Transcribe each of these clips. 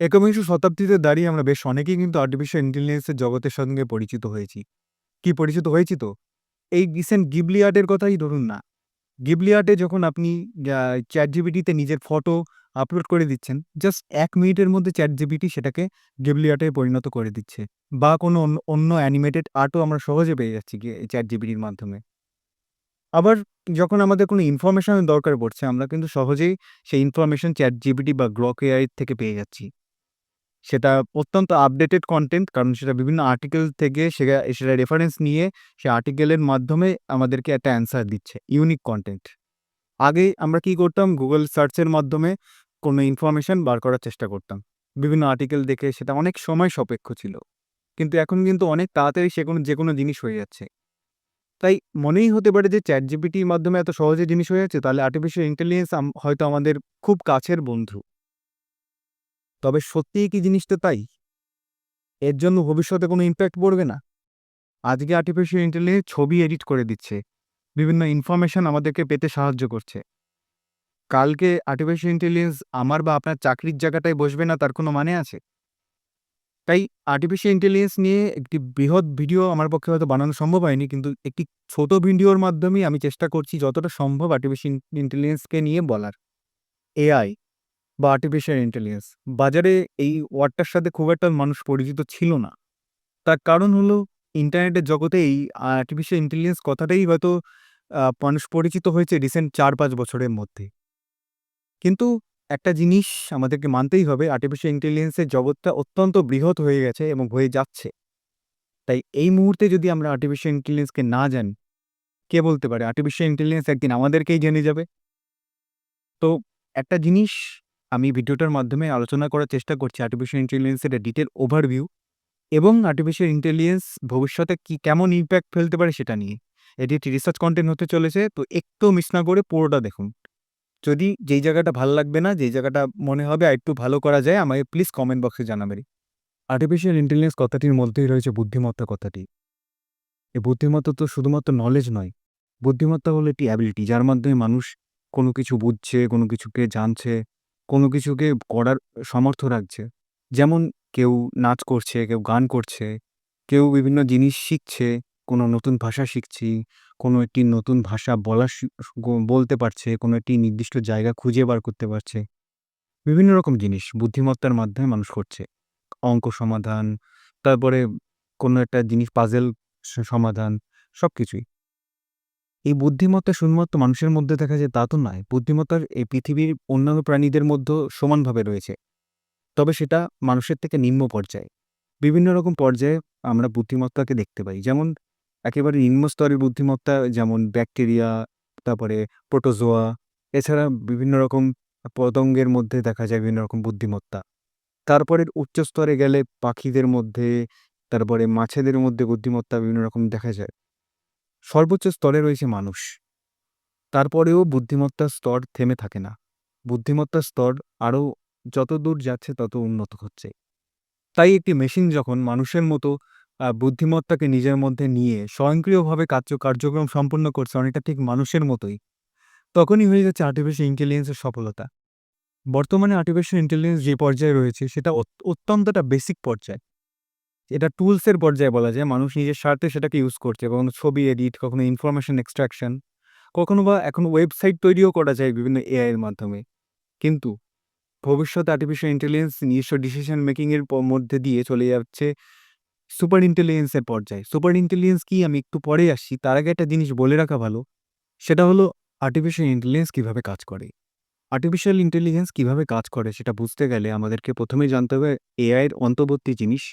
একবিংশ শতাব্দীতে দাঁড়িয়ে আমরা বেশ অনেকেই কিন্তু আর্টিফিশিয়াল ইন্টেলিজেন্সের জগতের সঙ্গে পরিচিত হয়েছি। কি পরিচিত হয়েছি তো? এই রিসেন্ট গিবলি আর্টের কথাই ধরুন না। গিবলি আর্টে যখন আপনি আ ChatGPT-তে নিজের ফটো আপলোড করে দিচ্ছেন, জাস্ট এক মিনিটের মধ্যে ChatGPT সেটাকে গিবলি আর্টে পরিণত করে দিচ্ছে। বা কোনো অন্য অ্যানিমেটেড আর্টও আমরা সহজে পেয়ে যাচ্ছি গিয়ে ChatGPT-র মাধ্যমে। আবার যখন আমাদের কোনো ইনফরমেশন এর দরকার পড়ছে, আমরা কিন্তু সহজেই সেই ইনফরমেশন ChatGPT বা Grok AI থেকে পেয়ে যাচ্ছি। সেটা অত্যন্ত আপডেটেড কন্টেন্ট কারণ সেটা বিভিন্ন আর্টিকেল থেকে সেটা সেটা রেফারেন্স নিয়ে সে আর্টিকেলের মাধ্যমে আমাদেরকে একটা অ্যান্সার দিচ্ছে। ইউনিক কন্টেন্ট আগে আমরা কি করতাম? গুগল সার্চের মাধ্যমে কোনো ইনফরমেশন বার করার চেষ্টা করতাম। বিভিন্ন আর্টিকেল দেখে সেটা অনেক সময় সাপেক্ষ ছিল। কিন্তু এখন কিন্তু অনেক তাড়াতাড়ি সে কোনো যেকোনো জিনিস হয়ে যাচ্ছে। তাই মনেই হতে পারে যে চ্যাট জিপিটির মাধ্যমে এত সহজে জিনিস হয়ে যাচ্ছে, তাহলে আর্টিফিশিয়াল ইন্টেলিজেন্স হয়তো আমাদের খুব কাছের বন্ধু। তবে সত্যিই কি জিনিসটা তাই? এর জন্য ভবিষ্যতে কোনো ইম্প্যাক্ট পড়বে না? আজকে আর্টিফিশিয়াল ইন্টেলিজেন্স ছবি এডিট করে দিচ্ছে। বিভিন্ন ইনফরমেশন আমাদেরকে পেতে সাহায্য করছে। কালকে আর্টিফিশিয়াল ইন্টেলিজেন্স আমার বা আপনার চাকরির জায়গাটায় বসবে না, তার কোনো মানে আছে? তাই আর্টিফিশিয়াল ইন্টেলিজেন্স নিয়ে একটি বৃহৎ ভিডিও আমার পক্ষে হয়তো বানানো সম্ভব হয়নি। কিন্তু একটি ছোট ভিডিওর মাধ্যমেই আমি চেষ্টা করছি যতটা সম্ভব আর্টিফিশিয়াল ইন্টেলিজেন্সকে নিয়ে বলার। এআই বা আর্টিফিশিয়াল ইন্টেলিজেন্স বাজারে এই ওয়ার্ডটার সাথে খুব একটা মানুষ পরিচিত ছিল না। তার কারণ হলো ইন্টারনেটের জগতে এই আর্টিফিশিয়াল ইন্টেলিজেন্স কথাটাই হয়তো মানুষ পরিচিত হয়েছে রিসেন্ট ৪-৫ বছরের মধ্যে। কিন্তু একটা জিনিস আমাদেরকে মানতেই হবে আর্টিফিশিয়াল ইন্টেলিজেন্সের জগৎটা অত্যন্ত বৃহৎ হয়ে গেছে এবং হয়ে যাচ্ছে। তাই এই মুহূর্তে যদি আমরা আর্টিফিশিয়াল ইন্টেলিজেন্সকে না জানি, কে বলতে পারে আর্টিফিশিয়াল ইন্টেলিজেন্স একদিন আমাদেরকেই জেনে যাবে? তো একটা জিনিস আমি ভিডিওটার মাধ্যমে আলোচনা করার চেষ্টা করছি আর্টিফিশিয়াল ইন্টেলিজেন্সের একটা ডিটেইল ওভারভিউ এবং আর্টিফিশিয়াল ইন্টেলিজেন্স ভবিষ্যতে কি কেমন ইম্প্যাক্ট ফেলতে পারে সেটা নিয়ে। এটি একটি রিসার্চ কন্টেন্ট হতে চলেছে তো একটু মিস না করে পুরোটা দেখুন। যদি যেই জায়গাটা ভালো লাগবে না, যেই জায়গাটা মনে হবে আরেকটু ভালো করা যায় আমাকে প্লিজ কমেন্ট বক্সে জানাবেন। আর্টিফিশিয়াল ইন্টেলিজেন্স কথাটির মধ্যেই রয়েছে বুদ্ধিমত্তা কথাটি। এই বুদ্ধিমত্তা তো শুধুমাত্র নলেজ নয়। বুদ্ধিমত্তা হলো একটি অ্যাবিলিটি যার মাধ্যমে মানুষ কোনো কিছু বুঝছে, কোনো কিছুকে জানছে, কোনো কিছুকে করার সামর্থ্য রাখছে। যেমন কেউ নাচ করছে, কেউ গান করছে, কেউ বিভিন্ন জিনিস শিখছে, কোনো নতুন ভাষা শিখছি, কোনো একটি নতুন ভাষা বলা বলতে পারছে, কোনো একটি নির্দিষ্ট জায়গা খুঁজে বার করতে পারছে। বিভিন্ন রকম জিনিস বুদ্ধিমত্তার মাধ্যমে মানুষ করছে। অঙ্ক সমাধান, তারপরে কোনো একটা জিনিস পাজেল সমাধান সব সবকিছুই। এই বুদ্ধিমত্তা শুধুমাত্র মানুষের মধ্যে দেখা যায় তা তো নয়। বুদ্ধিমত্তার এই পৃথিবীর অন্যান্য প্রাণীদের মধ্যেও সমানভাবে রয়েছে। তবে সেটা মানুষের থেকে নিম্ন পর্যায়ে। বিভিন্ন রকম পর্যায়ে আমরা বুদ্ধিমত্তাকে দেখতে পাই। যেমন একেবারে নিম্ন স্তরের বুদ্ধিমত্তা যেমন ব্যাকটেরিয়া, তারপরে প্রোটোজোয়া এছাড়া বিভিন্ন রকম পতঙ্গের মধ্যে দেখা যায় বিভিন্ন রকম বুদ্ধিমত্তা। তারপরে উচ্চ স্তরে গেলে পাখিদের মধ্যে, তারপরে মাছেদের মধ্যে বুদ্ধিমত্তা বিভিন্ন রকম দেখা যায়। সর্বোচ্চ স্তরে রয়েছে মানুষ। তারপরেও বুদ্ধিমত্তার স্তর থেমে থাকে না। বুদ্ধিমত্তার স্তর আরও যতদূর যাচ্ছে তত উন্নত হচ্ছে। তাই একটি মেশিন যখন মানুষের মতো বুদ্ধিমত্তাকে নিজের মধ্যে নিয়ে স্বয়ংক্রিয়ভাবে কার্য কার্যক্রম সম্পন্ন করছে অনেকটা ঠিক মানুষের মতোই, তখনই হয়ে যাচ্ছে আর্টিফিশিয়াল ইন্টেলিজেন্সের সফলতা। বর্তমানে আর্টিফিশিয়াল ইন্টেলিজেন্স যে পর্যায়ে রয়েছে সেটা অত্যন্তটা বেসিক পর্যায়। এটা টুলসের পর্যায়ে বলা যায়। মানুষ নিজের স্বার্থে সেটাকে ইউজ করছে। কখনো ছবি এডিট, কখনো ইনফরমেশন এক্সট্রাকশন, কখনো বা এখন ওয়েবসাইট তৈরিও করা যায় বিভিন্ন এআইয়ের মাধ্যমে। কিন্তু ভবিষ্যতে আর্টিফিশিয়াল ইন্টেলিজেন্স নিজস্ব ডিসিশন মেকিংয়ের মধ্যে দিয়ে চলে যাচ্ছে সুপার ইন্টেলিজেন্সের পর্যায়ে। সুপার ইন্টেলিজেন্স কি আমি একটু পরে আসছি। তার আগে একটা জিনিস বলে রাখা ভালো। সেটা হলো আর্টিফিশিয়াল ইন্টেলিজেন্স কীভাবে কাজ করে। আর্টিফিশিয়াল ইন্টেলিজেন্স কীভাবে কাজ করে সেটা বুঝতে গেলে আমাদেরকে প্রথমেই জানতে হবে এআই এর অন্তর্বর্তী জিনিস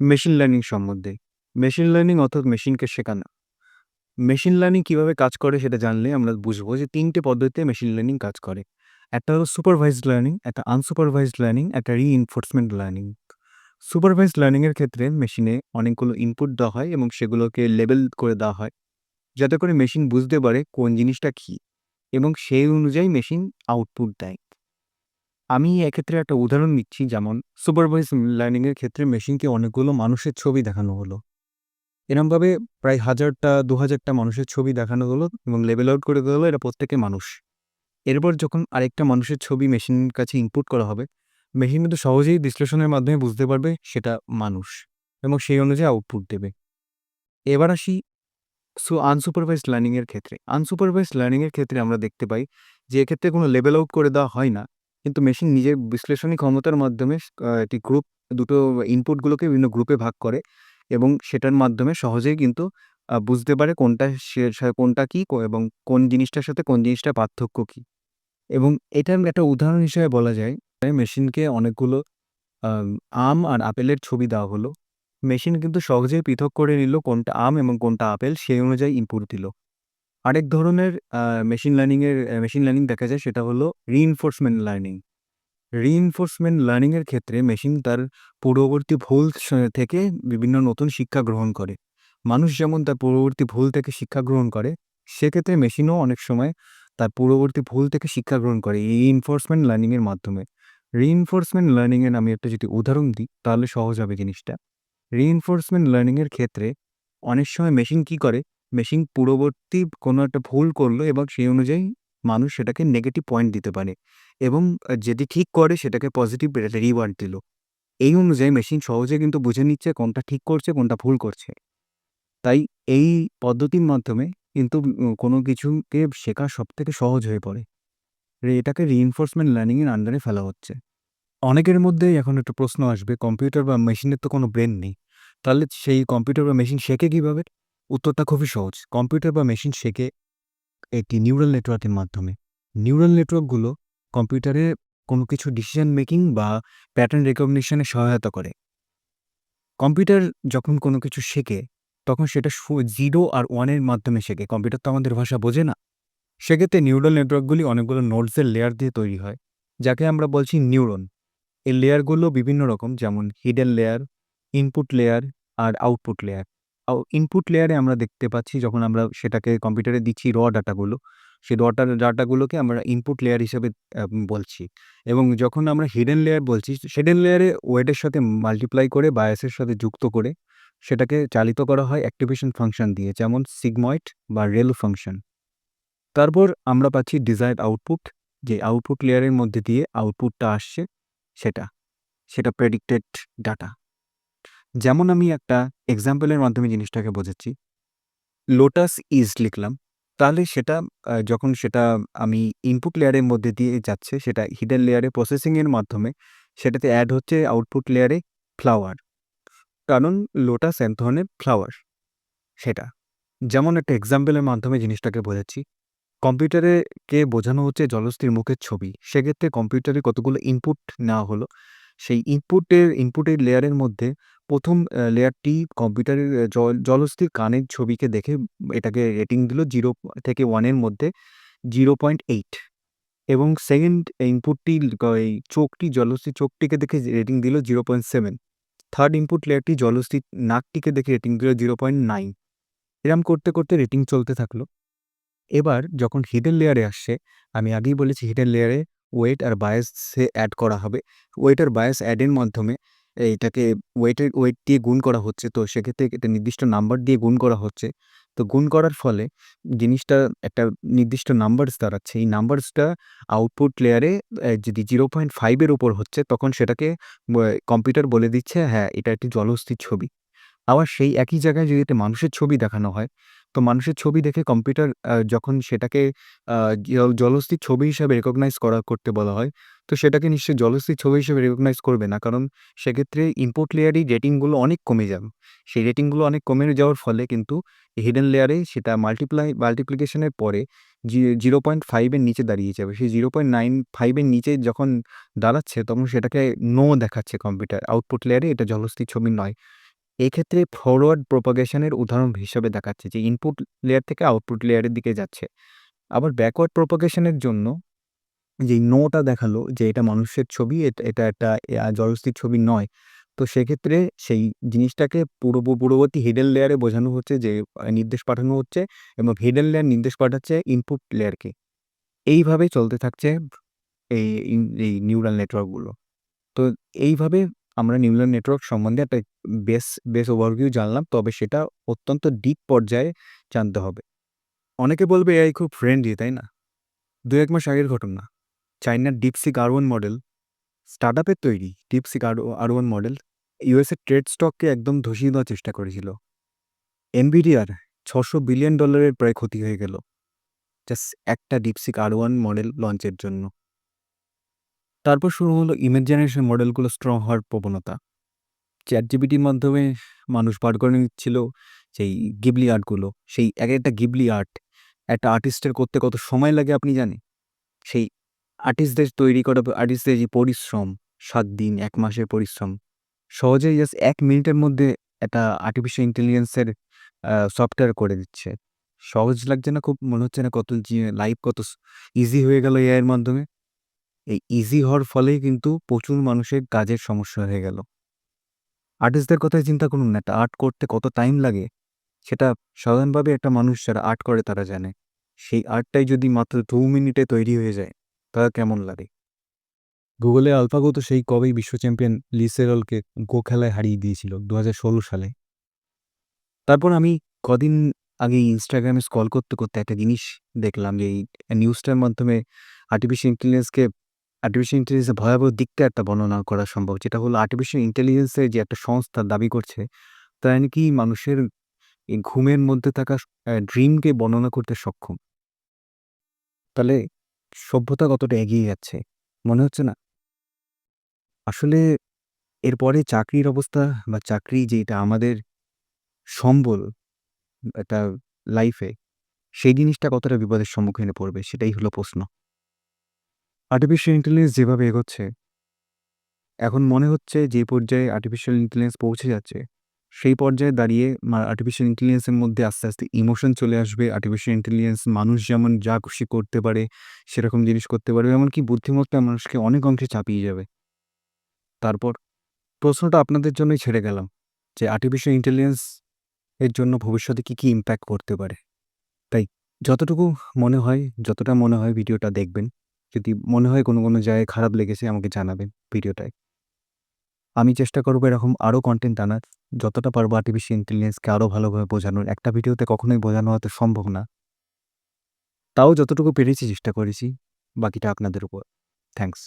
মেশিন লার্নিং সম্বন্ধে। মেশিন লার্নিং অর্থাৎ মেশিনকে শেখানো। মেশিন লার্নিং কীভাবে কাজ করে সেটা জানলে আমরা বুঝব যে তিনটে পদ্ধতিতে মেশিন লার্নিং কাজ করে। একটা হলো সুপারভাইজড লার্নিং, একটা আনসুপারভাইজড লার্নিং, একটা রিইনফোর্সমেন্ট লার্নিং। সুপারভাইজ লার্নিংয়ের ক্ষেত্রে মেশিনে অনেকগুলো ইনপুট দেওয়া হয় এবং সেগুলোকে লেবেল করে দেওয়া হয়। যাতে করে মেশিন বুঝতে পারে কোন জিনিসটা কী এবং সেই অনুযায়ী মেশিন আউটপুট দেয়। আমি এক্ষেত্রে একটা উদাহরণ দিচ্ছি যেমন সুপারভাইজ লার্নিংয়ের ক্ষেত্রে মেশিনকে অনেকগুলো মানুষের ছবি দেখানো হলো। এরমভাবে প্রায় ১০০০টা ২০০০টা মানুষের ছবি দেখানো হলো এবং লেবেল আউট করে দেওয়া হলো এরা প্রত্যেকে মানুষ। এরপর যখন আরেকটা মানুষের ছবি মেশিনের কাছে ইনপুট করা হবে, মেশিন কিন্তু সহজেই বিশ্লেষণের মাধ্যমে বুঝতে পারবে সেটা মানুষ এবং সেই অনুযায়ী আউটপুট দেবে এবার আসি সো আনসুপারভাইজড লার্নিং এর ক্ষেত্রে আনসুপারভাইজড লার্নিং এর ক্ষেত্রে আমরা দেখতে পাই যে এক্ষেত্রে কোনো লেভেল আউট করে দেওয়া হয় না কিন্তু মেশিন নিজের বিশ্লেষণী ক্ষমতার মাধ্যমে একটি গ্রুপ দুটো ইনপুটগুলোকে বিভিন্ন গ্রুপে ভাগ করে এবং সেটার মাধ্যমে সহজেই কিন্তু বুঝতে পারে কোনটা সে- কোনটা কি এবং কোন জিনিসটার সাথে কোন জিনিসটার পার্থক্য কি। এবং এটার একটা উদাহরণ হিসেবে বলা যায় মেশিনকে অনেকগুলো, আম আর আপেলের ছবি দেওয়া হলো। মেশিন কিন্তু সহজেই পৃথক করে নিল কোনটা আম এবং কোনটা আপেল, সেই অনুযায়ী ইনপুট দিল। আরেক ধরনের মেশিন লার্নিংয়ের মেশিন লার্নিং দেখা যায়, সেটা হলো রিইনফোর্সমেন্ট লার্নিং রিইনফোর্সমেন্ট লার্নিংয়ের ক্ষেত্রে মেশিন তার পূর্ববর্তী ভুল থেকে বিভিন্ন নতুন শিক্ষা গ্রহণ করে। মানুষ যেমন তার পূর্ববর্তী ভুল থেকে শিক্ষা গ্রহণ করে, সেক্ষেত্রে মেশিনও অনেক সময় তার পূর্ববর্তী ভুল থেকে শিক্ষা গ্রহণ করে এই রিইনফোর্সমেন্ট লার্নিংয়ের মাধ্যমে। রিইনফোর্সমেন্ট লার্নিংয়ের আমি একটা যদি উদাহরণ দিই, তাহলে সহজ হবে জিনিসটা। রিইনফোর্সমেন্ট লার্নিংয়ের ক্ষেত্রে অনেক সময় মেশিন কি করে? মেশিন পূর্ববর্তী কোনো একটা ভুল করল এবং সেই অনুযায়ী মানুষ সেটাকে নেগেটিভ পয়েন্ট দিতে পারে এবং যেটি ঠিক করে সেটাকে পজিটিভ রিওয়ার্ড দিল। এই অনুযায়ী মেশিন সহজে কিন্তু বুঝে নিচ্ছে কোনটা ঠিক করছে, কোনটা ভুল করছে। তাই এই পদ্ধতির মাধ্যমে কিন্তু কোনো কিছুকে শেখা সব থেকে সহজ হয়ে পড়ে। এটাকে রিইনফোর্সমেন্ট লার্নিংয়ের আন্ডারে ফেলা হচ্ছে। অনেকের মধ্যেই এখন একটা প্রশ্ন আসবে কম্পিউটার বা মেশিনের তো কোনো ব্রেন নেই। তাহলে সেই কম্পিউটার বা মেশিন শেখে কীভাবে? উত্তরটা খুবই সহজ। কম্পিউটার বা মেশিন শেখে একটি নিউরাল নেটওয়ার্কের মাধ্যমে। নিউরাল নেটওয়ার্কগুলো কম্পিউটারে কোনো কিছু ডিসিশন মেকিং বা প্যাটার্ন রেকগনিশনে সহায়তা করে। কম্পিউটার যখন কোনো কিছু শেখে, তখন সেটা জিরো আর ওয়ানের মাধ্যমে শেখে। কম্পিউটার তো আমাদের ভাষা বোঝে না। সেক্ষেত্রে নিউরাল নেটওয়ার্কগুলি অনেকগুলো নোটসের লেয়ার দিয়ে তৈরি হয়, যাকে আমরা বলছি নিউরন এই লেয়ারগুলো বিভিন্ন রকম, যেমন হিডেন লেয়ার ইনপুট লেয়ার আর আউটপুট লেয়ার ইনপুট লেয়ারে আমরা দেখতে পাচ্ছি যখন আমরা সেটাকে কম্পিউটারে দিচ্ছি র ডাটাগুলো সেই র ডাটাগুলোকে আমরা ইনপুট লেয়ার হিসেবে বলছি। এবং যখন আমরা হিডেন লেয়ার বলছি হিডেন লেয়ারে ওয়েটের সাথে মাল্টিপ্লাই করে বায়াসের সাথে যুক্ত করে সেটাকে চালিত করা হয় অ্যাক্টিভেশন ফাংশন দিয়ে, যেমন সিগময়েড বা রেল ফাংশন তারপর আমরা পাচ্ছি ডিজায়ার্ড আউটপুট যে আউটপুট লেয়ারের মধ্যে দিয়ে আউটপুটটা আসছে সেটা সেটা প্রেডিক্টেড ডাটা যেমন আমি একটা এক্সাম্পলের মাধ্যমে জিনিসটাকে বোঝাচ্ছি। লোটাস ইজ লিখলাম। তাহলে সেটা যখন সেটা আমি ইনপুট লেয়ারের মধ্যে দিয়ে যাচ্ছে, সেটা হিডেন লেয়ারে প্রসেসিংয়ের মাধ্যমে, সেটাতে অ্যাড হচ্ছে আউটপুট লেয়ারে ফ্লাওয়ার কারণ লোটাস এক ধরনের ফ্লাওয়ার সেটা। যেমন একটা এক্সাম্পলের মাধ্যমে জিনিসটাকে বোঝাচ্ছি। কম্পিউটারে কে বোঝানো হচ্ছে জলস্থির মুখের ছবি, সেক্ষেত্রে কম্পিউটারে কতগুলো ইনপুট নেওয়া হলো, সেই ইনপুটের ইনপুটের লেয়ারের মধ্যে প্রথম লেয়ারটি কম্পিউটারের জল, জলস্থির কানের ছবিকে দেখে এটাকে রেটিং দিল জিরো থেকে ওয়ানের মধ্যে জিরো পয়েন্ট এইট এবং সেকেন্ড ইনপুটটি এই চোখটি, জলস্থির চোখটিকে দেখে রেটিং দিল zero point seven third input লেয়ারটি জলস্থির নাকটিকে দেখে রেটিং দিল জিরো পয়েন্ট নাইন এরম করতে করতে রেটিং চলতে থাকল। এবার যখন হিডেন লেয়ারে আসছে, আমি আগেই বলেছি হিডেন লেয়ারে ওয়েট আর বায়াসে অ্যাড করা হবে। ওয়েট আর বায়াস অ্যাডের মাধ্যমে এইটাকে ওয়েটের ওয়েট দিয়ে গুণ করা হচ্ছে। তো সেক্ষেত্রে একটা নির্দিষ্ট নাম্বার দিয়ে গুণ করা হচ্ছে। তো গুণ করার ফলে জিনিসটা একটা নির্দিষ্ট নাম্বারস দাঁড়াচ্ছে। এই নাম্বারসটা আউটপুট লেয়ারে যদি জিরো পয়েন্ট ফাইভের উপর হচ্ছে, তখন সেটাকে কম্পিউটার বলে দিচ্ছে হ্যাঁ এটা একটি জলস্থির ছবি। আবার সেই একই জায়গায় যদি একটা মানুষের ছবি দেখানো হয় তো মানুষের ছবি দেখে কম্পিউটার যখন সেটাকে জলস্থির ছবি হিসাবে রেকগনাইজ করা, করতে বলা হয়, তো সেটাকে নিশ্চয়ই জলস্থির ছবি হিসেবে রেকগনাইজ করবে না। কারণ সেক্ষেত্রে ইনপুট লেয়ারই রেটিংগুলো অনেক কমে যাবে। সেই রেটিংগুলো অনেক কমে যাওয়ার ফলে কিন্তু হিডেন লেয়ারে সেটা মাল্টিপ্লাই মাল্টিপ্লিকেশনের পরে জিরো পয়েন্ট ফাইভের নিচে দাঁড়িয়ে যাবে। সেই জিরো পয়েন্ট নাইন ফাইভের নিচে যখন দাঁড়াচ্ছে, তখন সেটাকে নো দেখাচ্ছে কম্পিউটার আউটপুট লেয়ারে এটা জলস্থির ছবি নয়। এক্ষেত্রে ফরওয়ার্ড প্রোপাগেশনের উদাহরণ হিসেবে দেখাচ্ছে যে ইনপুট লেয়ার থেকে আউটপুট লেয়ারের দিকে যাচ্ছে। আবার ব্যাকওয়ার্ড প্রোপাগেশনের জন্য যে নোটা দেখাল যে এটা মানুষের ছবি, এটা একটা জলস্থির ছবি নয়। তো সেক্ষেত্রে সেই জিনিসটাকে পূর্ব, পূর্ববর্তী হিডেন লেয়ারে বোঝানো হচ্ছে যে নির্দেশ পাঠানো হচ্ছে এবং হিডেন লেয়ার নির্দেশ পাঠাচ্ছে ইনপুট লেয়ারকে এইভাবে চলতে থাকছে এই এই নিউরাল নেটওয়ার্কগুলো তো এইভাবে আমরা নিউরাল নেটওয়ার্ক সম্বন্ধে একটা বেস বেস ওভারভিউ জানলাম, তবে সেটা অত্যন্ত ডিপ পর্যায়ে জানতে হবে। অনেকে বলবে এআই খুব ফ্রেন্ডলি তাই না? দু এক মাস আগের ঘটনা। চাইনার ডিপসি কার্বন মডেল স্টার্ট আপের তৈরি ডিপসিক আর R one model USA trade স্টককে একদম ধসিয়ে দেওয়ার চেষ্টা করেছিল। এনভিডিআর ছশো বিলিয়ন ডলারের প্রায় ক্ষতি হয়ে গেল। জাস্ট একটা ডিপসিক আর ওয়ান মডেল লঞ্চের জন্য। তারপর শুরু হলো ইমেজ জেনারেশন মডেলগুলো স্ট্রং হওয়ার প্রবণতা। চ্যাট জিবিটির মাধ্যমে মানুষ বার করে নিচ্ছিল সেই গিবলি আর্টগুলো সেই এক একটা গিবলি আর্ট একটা আর্টিস্টের করতে কত সময় লাগে আপনি জানেন? সেই আর্টিস্টদের তৈরি করা আর্টিস্টদের যে পরিশ্রম, সাত দিন, এক মাসের পরিশ্রম, সহজেই জাস্ট এক মিনিটের মধ্যে একটা আর্টিফিশিয়াল ইন্টেলিজেন্সের সফটওয়্যার করে দিচ্ছে। সহজ লাগছে না, খুব মনে হচ্ছে না কত লাইফ কত ইজি হয়ে গেল এআইয়ের মাধ্যমে। এই ইজি হওয়ার ফলেই কিন্তু প্রচুর মানুষের কাজের সমস্যা হয়ে গেল। আর্টিস্টদের কথাই চিন্তা করুন না, একটা আর্ট করতে কত টাইম লাগে, সেটা সাধারণভাবে একটা মানুষ যারা আর্ট করে তারা জানে। সেই আর্টটাই যদি মাত্র দু মিনিটে তৈরি হয়ে যায়, তাহলে কেমন লাগে? গুগলে আলফাগো তো সেই কবেই বিশ্ব চ্যাম্পিয়ন লিসেরলকে গো খেলায় হারিয়ে দিয়েছিল দু হাজার ষোলো সালে। তারপর আমি কদিন আগে ইনস্টাগ্রামে স্কল করতে করতে একটা জিনিস দেখলাম যে এই নিউজটার মাধ্যমে আর্টিফিশিয়াল ইন্টেলিজেন্সকে আর্টিফিশিয়াল ইন্টেলিজেন্সের ভয়াবহ দিকটা একটা বর্ণনা করা সম্ভব, যেটা হলো আর্টিফিশিয়াল ইন্টেলিজেন্সের যে একটা সংস্থা দাবি করছে তারা নাকি মানুষের এই ঘুমের মধ্যে থাকা ড্রিমকে বর্ণনা করতে সক্ষম। তাহলে সভ্যতা কতটা এগিয়ে যাচ্ছে, মনে হচ্ছে না? আসলে এরপরে চাকরির অবস্থা বা চাকরি যেটা আমাদের সম্বল, একটা লাইফে সেই জিনিসটা কতটা বিপদের সম্মুখীনে পড়বে, সেটাই হলো প্রশ্ন। আর্টিফিশিয়াল ইন্টেলিজেন্স যেভাবে এগোচ্ছে, এখন মনে হচ্ছে যে পর্যায়ে আর্টিফিশিয়াল ইন্টেলিজেন্স পৌঁছে যাচ্ছে, সেই পর্যায়ে দাঁড়িয়ে আর্টিফিশিয়াল ইন্টেলিজেন্সের মধ্যে আস্তে আস্তে ইমোশন চলে আসবে আর্টিফিশিয়াল ইন্টেলিজেন্স মানুষ যেমন যা খুশি করতে পারে, সেরকম জিনিস করতে পারবে, এমনকি বুদ্ধিমত্তা মানুষকে অনেক অংশে চাপিয়ে যাবে। তারপর প্রশ্নটা আপনাদের জন্যই ছেড়ে গেলাম, যে আর্টিফিশিয়াল ইন্টেলিজেন্স এর জন্য ভবিষ্যতে কী কী ইম্প্যাক্ট করতে পারে? তাই যতটুকু মনে হয়, যতটা মনে হয়, ভিডিওটা দেখবেন। যদি মনে হয় কোনো কোনো জায়গায় খারাপ লেগেছে, আমাকে জানাবেন ভিডিওটায়। আমি চেষ্টা করব এরকম আরও কন্টেন্ট আনার। যতটা পারব আর্টিফিশিয়াল ইন্টেলিজেন্সকে আরও ভালোভাবে বোঝানোর। একটা ভিডিওতে কখনোই বোঝানো হয়তো সম্ভব না। তাও যতটুকু পেরেছি চেষ্টা করেছি। বাকিটা আপনাদের উপর। থ্যাঙ্কস